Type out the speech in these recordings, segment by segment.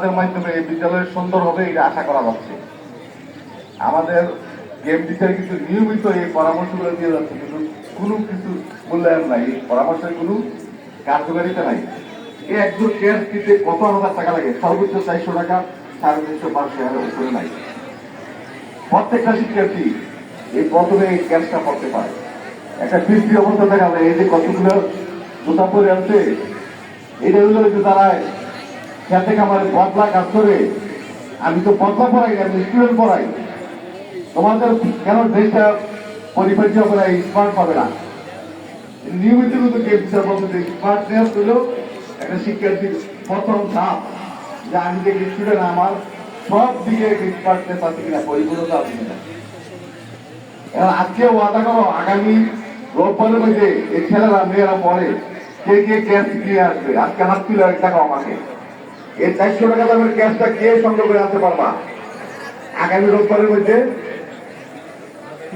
আমাদের মাধ্যমে এই বিদ্যালয় সুন্দর হবে এটা আশা করা যাচ্ছে আমাদের গেম টিচার কিন্তু নিয়মিত এই পরামর্শগুলো দিয়ে যাচ্ছে, কিন্তু কোনো কিছু মূল্যায়ন নাই। এই পরামর্শের কোনো কার্যকারিতা নাই। এই একজন কত হাজার টাকা লাগে? সর্বোচ্চ চারশো টাকা, সাড়ে তিনশো পাঁচশো হাজার উপরে নাই। প্রত্যেকটা শিক্ষার্থী এই প্রথমে এই ক্যাম্পটা পড়তে পারে। একটা বৃষ্টি অবস্থা দেখা এই যে কতগুলো জুতা পরে আছে, এটা হলো যে তারা খেতে কামারে বদলা কাজ করে। আমি তো বদলা পড়াই আমি স্টুডেন্ট পড়াই। তোমাদের কেন দেশটা পরিপরিচয় হবে না স্মার্ট হবে না? নিয়মিত কিন্তু স্মার্টনেস হলো একটা শিক্ষার্থীর প্রথম ধাপ। যে আমি যে স্টুডেন্ট আমার সব দিকে স্মার্টনেস আছে কিনা, পরিপূর্ণতা আছে কিনা। আজকে ওয়াদা করো, আগামী রোববারের মধ্যে এই ছেলেরা, মেয়েরা পড়ে, কে কে ক্যাশ নিয়ে আসবে? আজকে হাত তুলে টাকা আমাকে। এই চারশো টাকা দামের ক্যাশটা কে সংগ্রহ করে আনতে পারবা? আগামী রোববারের মধ্যে?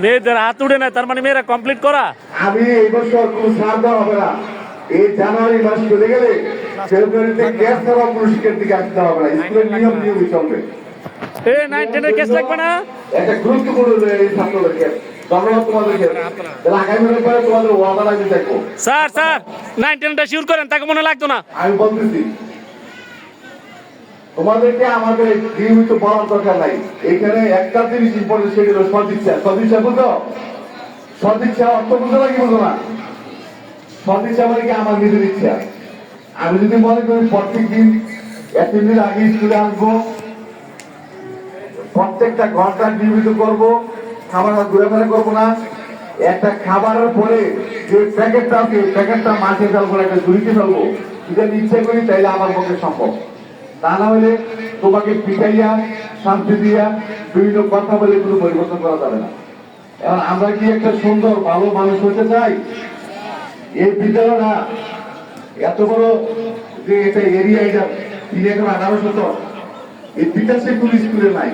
মেয়েদের হাত উঠে না তার মানে মেয়েরা কমপ্লিট করা? আমি এই বছর কোন ছাড় দেওয়া হবে না। এই জানুয়ারি মাস চলে গেলে ফেব্রুয়ারিতে গ্যাস দেওয়া কোনো শিক্ষার্থীকে আসতে হবে না। স্কুলের নিয়ম নিয়মই চলবে এ নাইন টেনের কেস লাগবে না? একটা গুরুত্বপূর্ণ এই ছাত্রদেরকে। স্যার স্যার নাইন টেনটা শিওর করেন তাকে মনে লাগতো না। আমি বলতেছি তোমাদেরকে আমাদের নিয়মিত বলার দরকার নাই। এখানে একটা জিনিস ইম্পর্টেন্ট সেটা হলো সদিচ্ছা সদিচ্ছা বুঝো সদিচ্ছা অর্থ বুঝো নাকি বুঝো না? সদিচ্ছা মানে কি আমার নিজের ইচ্ছা? আমি যদি মনে করি প্রত্যেক দিন এক দিন আগে স্কুলে আসব, প্রত্যেকটা ঘণ্টা নিয়মিত করব, খাবার আর ঘুরে করব না। একটা খাবারের পরে যে প্যাকেটটা আছে প্যাকেটটা মাঠে ফেলব একটা ঝুড়িতে ফেলব। যদি আমি ইচ্ছা করি তাইলে আমার পক্ষে সম্ভব। তা না হলে তোমাকে পিটাইয়া, শান্তি দিয়া বিভিন্ন কথা বলে কোনো পরিবর্তন করা যাবে না। এখন আমরা কি একটা সুন্দর, ভালো মানুষ হতে চাই? এই বিদ্যালয়টা এত বড় যে এটা এরিয়া এটা তিন একর আঠারো শতক এই বিকাশে কোন স্কুলে নাই।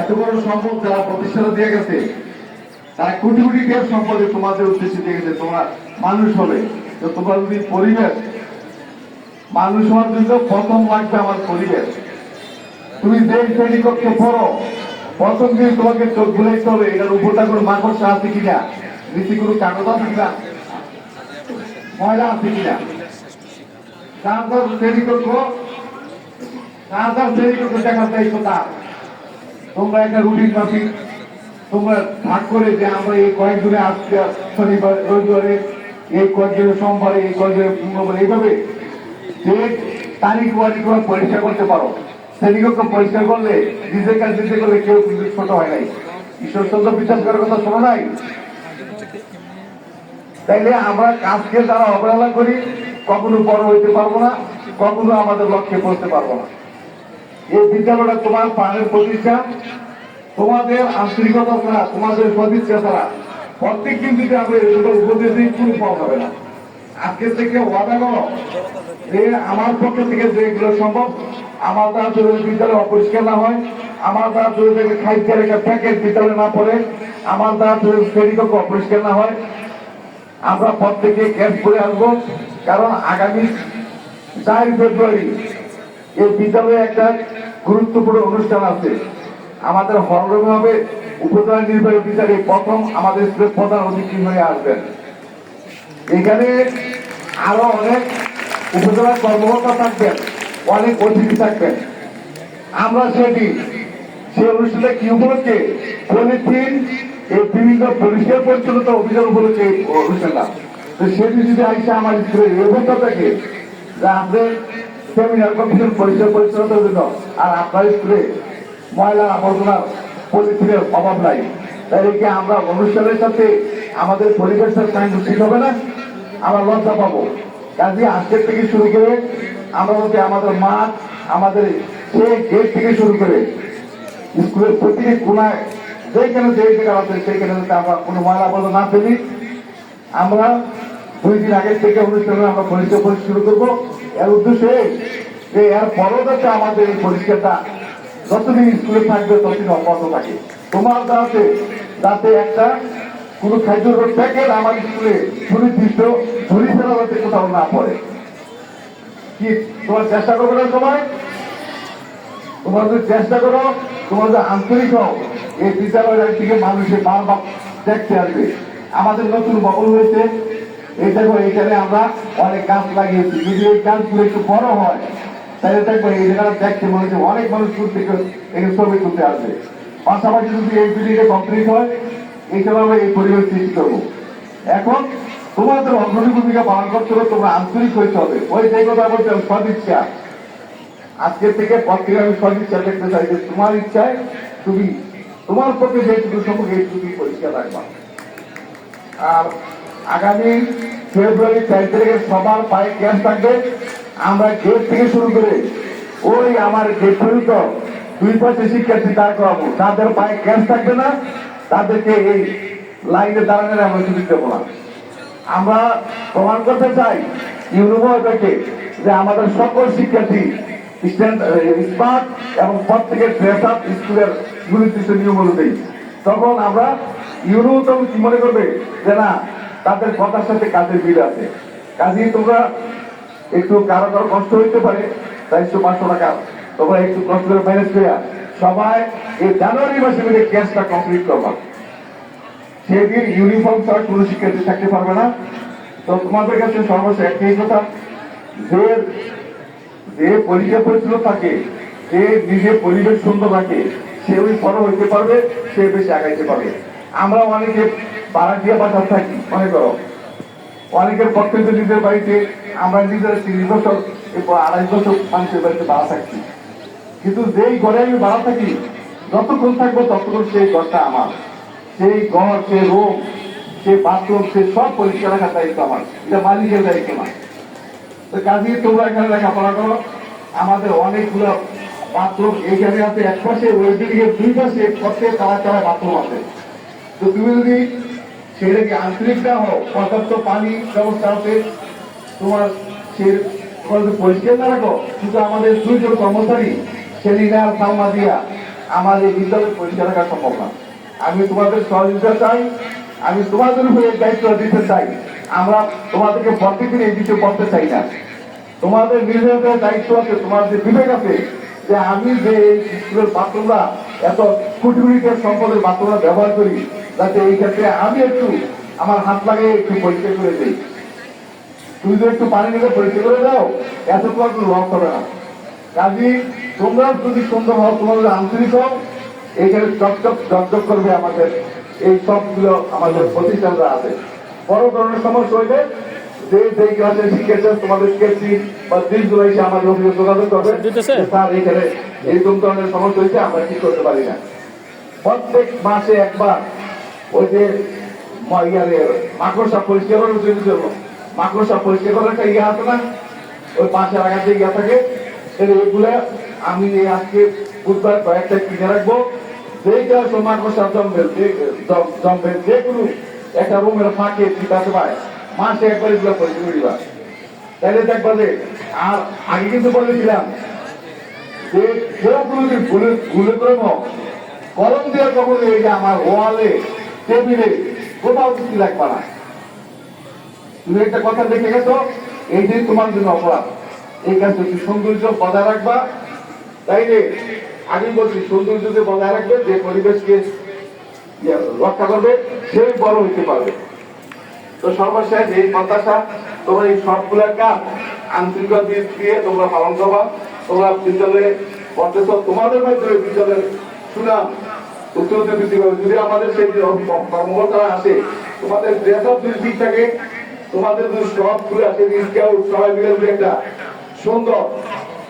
এত বড় সম্পদ যারা প্রতিষ্ঠানে দিয়ে গেছে, তারা কোটি কোটি সম্পদে তোমাদের উদ্দেশ্যে দিয়ে গেছে, তোমরা মানুষ হবে। তো তোমার যদি পরিবেশ মানুষ হওয়ার জন্য প্রথম লাগবে আমার পরিবেশ। তুমি যে শ্রেণীকক্ষে পড়ো প্রথম দিন তোমাকে চোখ ঘুরাইতে হবে, এটার উপরটা কোনো মাকড়সা আছে কিনা? নিচে কোনো কাগজ আছে কিনা? ময়লা আছে কিনা? তারপর শ্রেণীকক্ষ তারপর শ্রেণীকক্ষ দেখার দায়িত্ব তার। তোমরা একটা রুটিন মাফিক, তোমরা ভাগ করে যে আমরা এই কয়েকদিনে আজকে শনিবার, রবিবারে, এই কয়েকদিনে সোমবারে, এই কয়েকদিনে মঙ্গলবারে, এইভাবে তারিখ ওয়ারি পরিষ্কার করতে পারো। শ্রেণীকক্ষ পরিষ্কার করলে, নিজের কাজ নিজে করলে কেউ কিন্তু ছোট হয় নাই। ঈশ্বরচন্দ্র বিশ্বাস করার কথা শোনো নাই? তাইলে আমরা কাজকে যারা অবহেলা করি, কখনো বড় হইতে পারব না, কখনো আমাদের লক্ষ্যে পৌঁছতে পারব না। এই বিদ্যালয়টা তোমার প্রাণের প্রতিষ্ঠা। তোমাদের আন্তরিকতা ছাড়া, তোমাদের সদিচ্ছা ছাড়া প্রত্যেক দিন যদি আমরা এগুলো উপদেশ দিই, কোনো ফল হবে না। আজকে থেকে ওয়াদা করো যে আমার পক্ষ থেকে যেগুলো সম্ভব, আমার দ্বারা যদি বিদ্যালয় অপরিষ্কার না হয়, আমার দ্বারা থেকে একটা প্যাকেট বিদ্যালয়ে না পড়ে, আমার দ্বারা যদি শ্রেণীকক্ষ অপরিষ্কার না হয়, আমরা প্রত্যেকে ক্যাম্প করে আসব। কারণ আগামী চার ফেব্রুয়ারি এই বিদ্যালয়ে একটা গুরুত্বপূর্ণ অনুষ্ঠান আছে। আমাদের হলরুমে হবে, উপজেলা নির্বাহী বিচারে প্রথম আমাদের প্রধান অতিথি হয়ে আসবেন। এখানে আরও অনেক উপজেলার কর্মকর্তা থাকবেন, অনেক অতিথি থাকবেন। আমরা সেটি, সেই অনুষ্ঠানে কি উপলক্ষে পলিথিন এই বিভিন্ন পরিষ্কার পরিচ্ছন্নতা অভিযান উপলক্ষে অনুষ্ঠানটা। তো সেটি যদি আসছে আমার স্কুলের ব্যবস্থা থাকে, যে আমাদের সেমিনার কমিশন পরিষ্কার পরিচ্ছন্নতার জন্য, আর আপনার স্কুলে ময়লা আবর্জনা পলিথিনের অভাব নাই। তাই কি আমরা অনুষ্ঠানের সাথে আমাদের পরিবেশের সাইন ঠিক হবে না? আমরা লজ্জা পাবো। কাজে আজকের থেকে শুরু করে আমরা হচ্ছে আমাদের মাঠ আমাদের গেট থেকে শুরু করে স্কুলের প্রতিটি কোনায় যেখানে যে জায়গা আছে সেইখানে যাতে আমরা কোনো ময়লা আবর্জনা না ফেলি। আমরা দুই দিন আগে থেকে অনুষ্ঠানে আমরা পরিষ্কার করে শুরু করব। এর উদ্দেশ্যে যে এর পরও যাতে আমাদের এই পরিষ্কারটা যতদিন স্কুলে থাকবে, ততদিন অব্যাহত থাকে। তোমার যাতে যাতে একটা কোনো খাদ্য প্যাকেট আমার স্কুলে সুনির্দিষ্ট ঝুড়ি ফেলা যাতে কোথাও না পড়ে। কি, তোমার চেষ্টা করবে না সময় তোমরা যদি চেষ্টা করো, তোমরা যদি আন্তরিক হও, এই বিদ্যালয়ের দিকে মানুষের বারবার দেখতে আসবে। আমাদের নতুন ভবন হয়েছে। এই দেখো এখানে আমরা অনেক গাছ লাগিয়েছি। যদি এই গাছগুলো একটু বড় হয়, তাহলে দেখব এই জায়গাটা দেখতে মনে হচ্ছে অনেক মানুষ দূর থেকে এখানে ছবি তুলতে আসবে। পাশাপাশি যদি এই বিল্ডিংটা কমপ্লিট হয় এইখানে আমরা এই পরিবেশ সৃষ্টি করব। এখন তোমাদের অগ্রণী ভূমিকা পালন করতে হবে তোমরা আন্তরিক হইতে হবে। ওই যে কথা সদিচ্ছা আজকে থেকে আমি সদিচ্ছা দেখতে চাই যে তোমার ইচ্ছায় তুমি, তোমার যেটুকু এইটুকু রাখবা। আর আগামী ফেব্রুয়ারি চার তারিখে সবার পায়ে গ্যাস থাকবে। আমরা গেট থেকে শুরু করে ওই আমার গেট পর্যন্ত দুই পাশে শিক্ষার্থী দাঁড় করাবো। তাদের পায়ে গ্যাস থাকবে না। তাদেরকে এই লাইনে দাঁড়ানোর আমরা সুযোগ দেবো না। আমরা প্রমাণ করতে চাই ইউনিভার্সিটি যে আমাদের সকল শিক্ষার্থী স্মার্ট এবং প্রত্যেকের ড্রেস আপ স্কুলের নির্দিষ্ট নিয়ম অনুযায়ী। তখন আমরা কি মনে করবে? যে না, তাদের কথার সাথে কাজের বিল আছে। কাজেই তোমরা একটু কারও কারও কষ্ট হইতে পারে, তাই চারশো পাঁচশো টাকা তোমরা একটু কষ্ট করে ম্যানেজ করে সবাই এই জানুয়ারি মাসে মিলে ক্যাশটা কমপ্লিট করবা। সেদিন ইউনিফর্ম ছাড়া কোনো শিক্ষার্থী থাকতে পারবে না। তো তোমাদের কাছে সর্বশেষ একটাই কথা, যে যে পরিচয় পরিচ্ছন্ন থাকে যে নিজে পরিবেশ সুন্দর রাখে, সে ওই বড় হইতে পারবে, সে বেশি আগাইতে পারবে। আমরা অনেকে পাড়া দিয়ে বাসার থাকি, মনে করো। অনেকের পক্ষে নিজের বাড়িতে আমরা নিজের তিরিশ বছর আড়াই বছর মানুষের বাড়িতে বাড়া থাকছি কিন্তু যেই ঘরে আমি বাড়া থাকি, যতক্ষণ থাকব ততক্ষণ সেই ঘরটা আমার। সেই ঘর সে রোগ সে বাথরুম সে সব পরিষ্কার রাখার দায়িত্ব আমার। এটা মালিকের দায়িত্ব না। তো কাজে, তোমরা এখানে লেখাপড়া করো। আমাদের অনেকগুলো বাথরুম এইখানে আছে, এক পাশে ওই দিকে দুই পাশে, প্রত্যেক তারা তারা বাথরুম আছে। তো তুমি যদি সেটাকে আন্তরিক না হও, পর্যাপ্ত পানি ব্যবস্থা আছে, তোমার সে পরিষ্কার না রাখো, শুধু আমাদের দুইজন কর্মচারী সেলিনা আর সালমা দিয়া আমার এই বিদ্যালয় পরিষ্কার রাখা সম্ভব না। আমি তোমাদের সহযোগিতা চাই, আমি তোমাদের এই দায়িত্ব দিতে চাই। আমরা তোমাদেরকে প্রত্যেকদিন এই বিষয়ে পড়তে চাই না। তোমাদের নিজেদের দায়িত্ব আছে তোমার যে বিবেক আছে যে আমি যে এই স্কুলের বাথরুমরা এত কোটি কোটি সম্পদের বাথরুমরা ব্যবহার করি, যাতে এই ক্ষেত্রে আমি একটু আমার হাত লাগিয়ে একটু পরিষ্কার করে দিই। তুমি যদি একটু পানি নিলে পরিষ্কার করে দাও এত তোমার কোনো লস হবে না। কাজী তোমরা যদি সুন্দর হও যদি আন্তরিক হও এইখানে চকচক চকচক করবে আমাদের এই সবগুলো আমাদের প্রতিষ্ঠানরা আছে। বড় ধরনের সমস্যা হইলে যে যে ক্লাসের শিখেছে তোমাদের শিখেছি বা দিনগুলো এসে আমাদের অফিসে যোগাযোগ করবে। স্যার এখানে এইরকম ধরনের সমস্যা হয়েছে আমরা ঠিক করতে পারি না? প্রত্যেক মাসে একবার ওই যে মাকড়সা পরিষ্কার করার জন্য মাকড়সা পরিষ্কার করার একটা ইয়ে আছে না? ওই পাশে আগাতে ইয়ে থাকে আমি আজকে বুধবার কয়েকটা কিনে রাখব। যেইটা তো মাকড়সা জমবে জমবে যে কোনো একটা রুমের ফাঁকে চিতাতে পারে মাসে একবার এগুলো পরিষ্কার করিবা তাহলে দেখবা যে, আর আগে কিন্তু বলেছিলাম যে কেউ কোনোদিন ভুলে ভুলে করে কলম দিয়ে কখনো এই যে আমার ওয়ালে, টেবিলে কোথাও কিছু লাগবে না। তুমি একটা কথা দেখে গেছো এইটাই তোমার জন্য অপরাধ। এই কাজটা তুমি সৌন্দর্য বজায় রাখবা। তাই যে আমি বলছি সৌন্দর্য যে বজায় রাখবে, যে পরিবেশকে রক্ষা করবে সেই বড় হইতে পারবে। তো সর্বশেষ এই প্রত্যাশা তোমরা এই সবগুলোর কাজ আন্তরিকতা দিয়ে দিয়ে তোমরা পালন করবা। তোমরা বিদ্যালয়ে পড়তেছ, তোমাদের মাধ্যমে বিদ্যালয়ের সুনাম উত্তরতে বৃদ্ধি যদি আমাদের সেই কর্মকর্তারা আসে, তোমাদের ড্রেস আপ যদি থাকে, তোমাদের যদি সব খুলে আসে স্কাউট সবাই মিলে একটা সুন্দর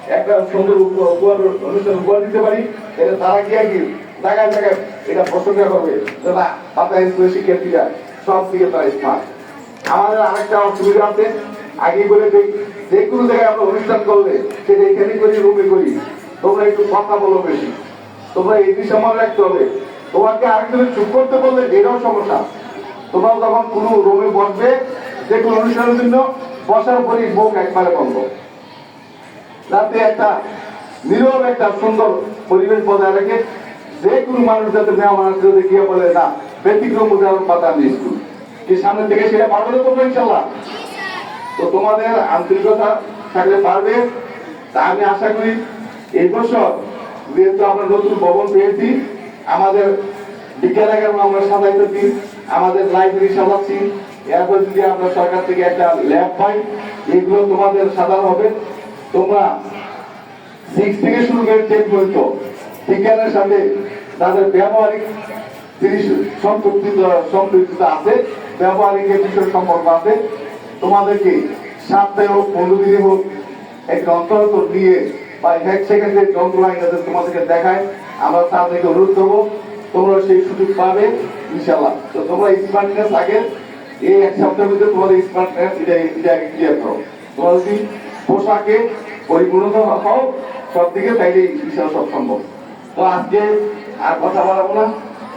একটা সুন্দর উপ- উপহার, অনুষ্ঠান উপহার দিতে পারি এটা তারা কি আর কি জায়গায় জায়গায় এটা প্রশংসা করবে না পাতা স্কুলের শিক্ষার্থীরা সব দিকে তারা স্মার্ট আমাদের আরেকটা অসুবিধা আছে আগে বলে দিই, যে কোনো জায়গায় আমরা অনুষ্ঠান করলে সেটা এখানে করি রুমে করি, তোমরা একটু কথা বলো বেশি। তোমরা এই বিষয়ে মনে রাখতে হবে, তোমাকে আরেকজনের চুপ করতে বললে এটাও সমস্যা। তোমরা যখন কোনো রুমে বসবে, যে কোনো অনুষ্ঠানের জন্য বসার পরই মুখ একবারে বন্ধ। যাতে একটা নীরব একটা সুন্দর পরিবেশ বজায় রেখে যে কোনো মানুষ যাতে মেহমান আসতে গিয়ে বলে, না, ব্যতিক্রম উদাহরণ পাতা আমি স্কুল। কি সামনে থেকে সেটা পারবে তো তোমরা ইনশাল্লাহ? তো তোমাদের আন্তরিকতা থাকলে পারবে। তা আমি আশা করি এই বছর যেহেতু আমরা নতুন ভবন পেয়েছি, আমাদের বিজ্ঞানাগার আমরা সাজাইতেছি, আমাদের লাইব্রেরি সাজাচ্ছি। এরপর যদি আমরা সরকার থেকে একটা ল্যাব পাই, এগুলো তোমাদের সাজানো হবে। তোমরা সিক্স থেকে শুরু করে টেন পর্যন্ত বিজ্ঞানের সাথে তাদের ব্যবহারিক জিনিস সম্পৃক্ত সম্পৃক্ত আছে ব্যবহারিক বিষয় সম্পর্ক আছে। তোমাদেরকে সপ্তাহে হোক দিনে হোক, একটা অন্তর্গত নিয়ে বা এক সেকেন্ডের যন্ত্র আইনাদের তোমাদেরকে দেখায়, আমরা তাদেরকে অনুরোধ করব, তোমরা সেই সুযোগ পাবে ইনশাল্লাহ তো তোমরা স্মার্টনেস আগে, এই এক সপ্তাহের মধ্যে তোমাদের স্মার্টনেস এটা এটা ক্লিয়ার করো। তোমরা পোশাকে হও সব দিকে সব সম্ভব। তো আজকে আর কথা বাড়াবো না।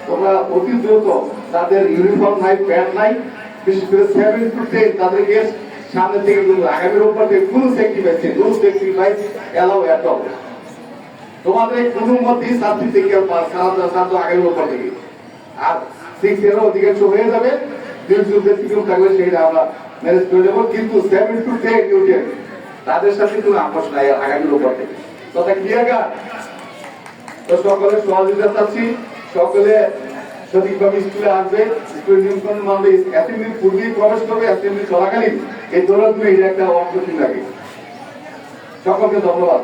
তোমরা অতি দ্রুত তাদের ইউনিফর্ম নাই প্যান্ট নাই, বিশেষ করে সেভেন টু টেন তাদেরকে সামনে থেকে আগামী রোববার থেকে কোনো sacrifice no sacrifice allow at all তোমাদের কোনো থেকে সারাতে আগামী রোববার থেকে। আর সিক্স এর অধিকাংশ হয়ে যাবে। সেটা আমরা ম্যানেজ করে দেবো কিন্তু সেভেন টু টেন তাদের সাথে কোনো আপোষ নাই আগামীর আগামী রোববার থেকে। তথা ক্লিয়ার তো সকলে সহযোগিতা চাচ্ছি, সকলে সঠিকভাবে স্কুলে আসবে, স্কুলের নিয়ন্ত্রণ মানবে অ্যাসেম্বলি পূর্বেই প্রবেশ করবে অ্যাসেম্বলি চলাকালীন এই দৌড়াদৌড়ি একটা অংশ লাগে? সকলকে ধন্যবাদ।